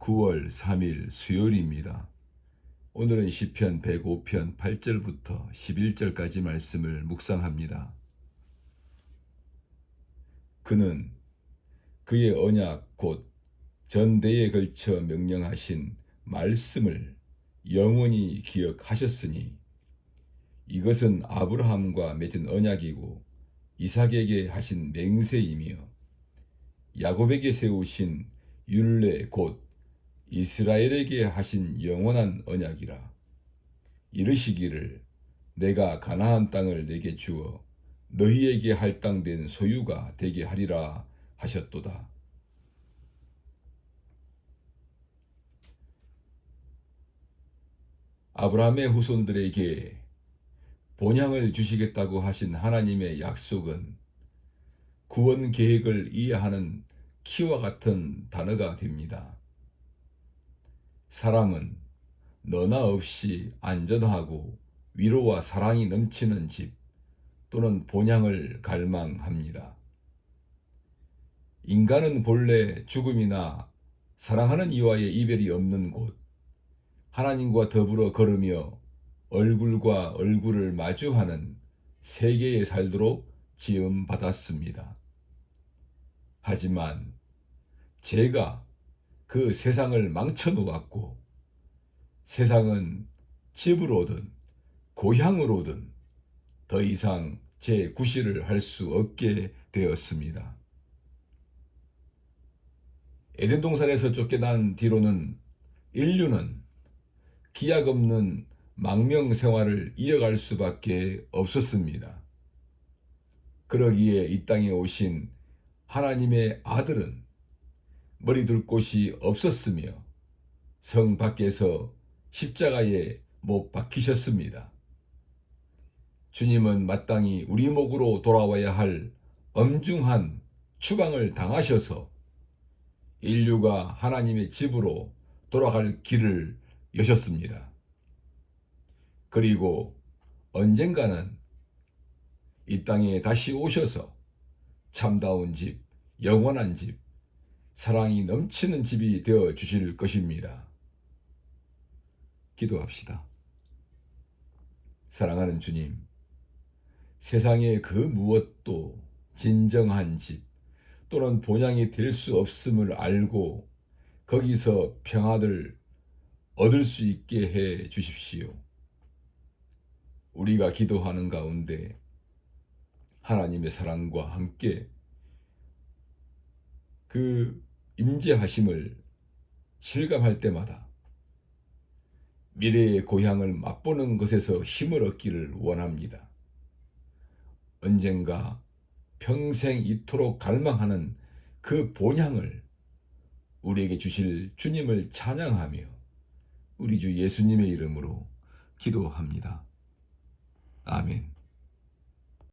9월 3일 수요일입니다. 오늘은 시편 105편 8절부터 11절까지 말씀을 묵상합니다. 그는 그의 언약 곧 전대에 걸쳐 명령하신 말씀을 영원히 기억하셨으니 이것은 아브라함과 맺은 언약이고 이삭에게 하신 맹세이며 야곱에게 세우신 율례 곧 이스라엘에게 하신 영원한 언약이라 이르시기를 내가 가나안 땅을 내게 주어 너희에게 할당된 소유가 되게 하리라 하셨도다. 아브라함의 후손들에게 본향을 주시겠다고 하신 하나님의 약속은 구원 계획을 이해하는 키와 같은 단어가 됩니다. 사람은 너나 없이 안전하고 위로와 사랑이 넘치는 집 또는 본향을 갈망합니다. 인간은 본래 죽음이나 사랑하는 이와의 이별이 없는 곳, 하나님과 더불어 걸으며 얼굴과 얼굴을 마주하는 세계에 살도록 지음받았습니다. 하지만 제가 그 세상을 망쳐놓았고 세상은 집으로든 고향으로든 더 이상 제 구실을 할 수 없게 되었습니다. 에덴 동산에서 쫓겨난 뒤로는 인류는 기약 없는 망명 생활을 이어갈 수밖에 없었습니다. 그러기에 이 땅에 오신 하나님의 아들은 머리 둘 곳이 없었으며 성 밖에서 십자가에 못 박히셨습니다. 주님은 마땅히 우리 목으로 돌아와야 할 엄중한 추방을 당하셔서 인류가 하나님의 집으로 돌아갈 길을 여셨습니다. 그리고 언젠가는 이 땅에 다시 오셔서 참다운 집, 영원한 집, 사랑이 넘치는 집이 되어 주실 것입니다. 기도합시다. 사랑하는 주님, 세상의 그 무엇도 진정한 집 또는 본향이 될 수 없음을 알고 거기서 평화를 얻을 수 있게 해 주십시오. 우리가 기도하는 가운데 하나님의 사랑과 함께 그 임재하심을 실감할 때마다 미래의 고향을 맛보는 것에서 힘을 얻기를 원합니다. 언젠가 평생 이토록 갈망하는 그 본향을 우리에게 주실 주님을 찬양하며 우리 주 예수님의 이름으로 기도합니다. 아멘.